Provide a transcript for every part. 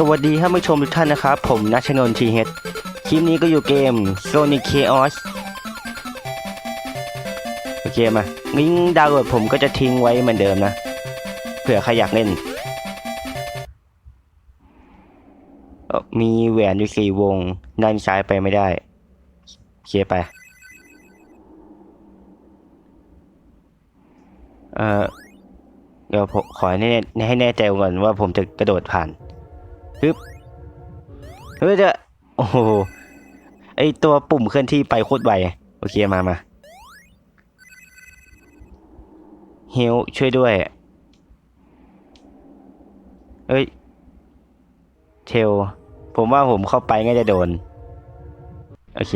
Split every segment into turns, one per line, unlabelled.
สวัสดีท่านผู้ชมทุกท่านนะครับ ผมนัชนนทีเฮดคลิปนี้ก็อยู่เกม Sonic Chaos โอเคมาลิงก์ดาวน์โหลดผมก็จะทิ้งไว้เหมือนเดิมนะ เผื่อใครอยากเล่น มีแหวนอยู่สี่วง ด้านซ้ายไปไม่ได้เคไป เอ่อ เดี๋ยวผมขอให้แน่ให้แน่ใจก่อนว่าผมจะกระโดดผ่าน ฮึบเฮ้ยจะโอ้โหไอตัวปุ่มเคลื่อนที่ไปโคตรไวโอเคมามาเฮลช่วยด้วยเอ้ยเทลผมว่าผมเข้าไปง่ายจะโดน โอเค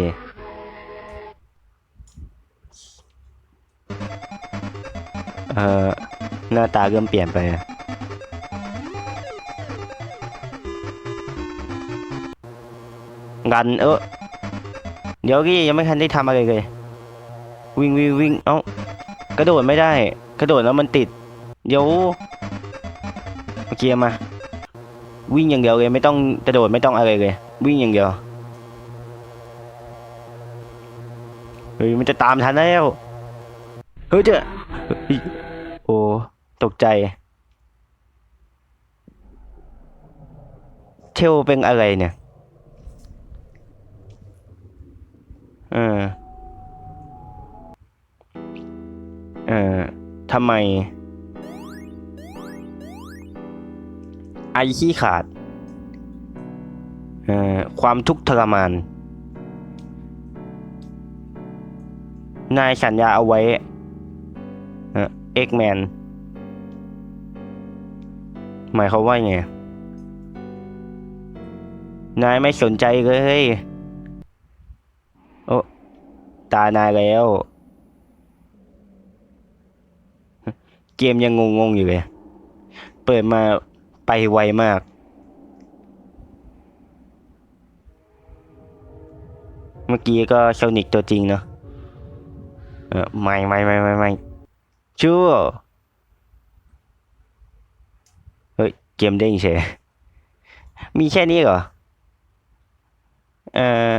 เอ่อ หน้าตาเริ่มเปลี่ยนไปอะ งันเออเดี๋ยวกี้ยังไม่ทันได้ทำอะไรเลย วิ่งวิ่งวิ่งเอ้ากระโดดไม่ได้ กระโดดแล้วมันติด เดี๋ยวโอเคมา วิ่งอย่างเดียวเลยไม่ต้องกระโดดไม่ต้องอะไรเลย วิ่งอย่างเดียวเฮ้ยมันจะตามทันแล้วเฮ้ยเจ้าโอ้ตกใจ เทลเป็นอะไรเนี่ย เออ เออทำไม ไอขี้ขาด เอ่อ ความทุกข์ทรมาน นายสัญญาเอาไว้ เอ่อ เอ็กแมน หมายเขาว่าไง นายไม่สนใจเลย ตานายแล้ว เกมยังงงๆอยู่เลย เปิดมาไปไวมาก เมื่อกี้ก็โซนิกตัวจริงเนาะเออไม่ไม่ไม่ไม่ไม่ชั่วเฮ้ย เกมเด้งเฉยมีแค่นี้เหรอ เออ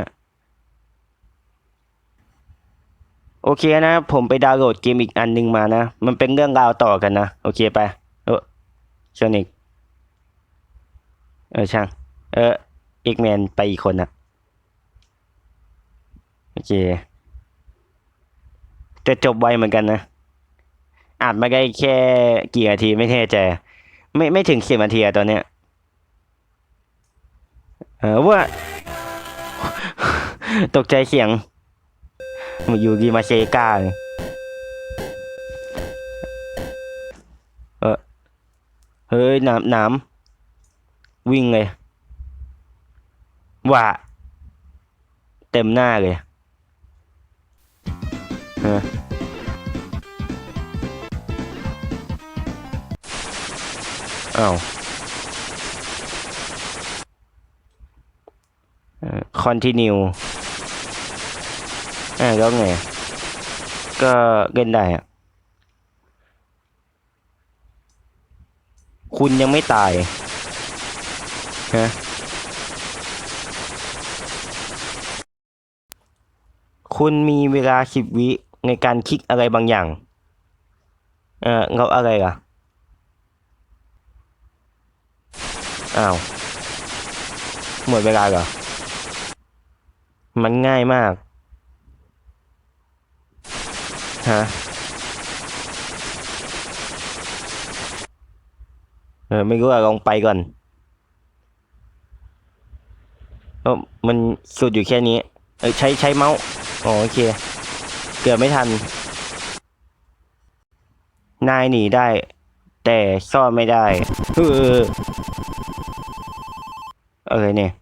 โอเคนะ ผมไปดาวน์โหลดเกมอีกอันหนึ่งมานะ มันเป็นเรื่องราวต่อกันนะ โอเคไปเออโซนิกเออช่าง เออเอกแมนไปอีกคนนะโอเคจะจบไวเหมือนกันนะอานมาได้แค่กี่นาทีไม่แน่ใจไม่ไม่ถึงสิบนาทีอะตอนเนี้ยเออว่า ตกใจเสียง มาอยู่ดีมาเซกาเลยเออเฮ้ยน้ำน้ำวิ่งเลยว่าเต็มหน้าเลยเอออ้าวคอนติเนีย อ่าแล้วไง ก็เล่นได้อะคุณยังไม่ตายฮะคุณมีเวลาสิบวิในการคลิกอะไรบางอย่าง เออเราอะไรล่ะ อ้าว หมดเวลาเหรอ มันง่ายมาก ฮะเออไม่รู้อะลองไปก่อนเออมันสุดอยู่แค่นี้ เออใช้ใช้เมาส์อ๋อโอเค เกือบไม่ทัน นายหนีได้ แต่ซ่อนไม่ได้เอออะไรเนี่ย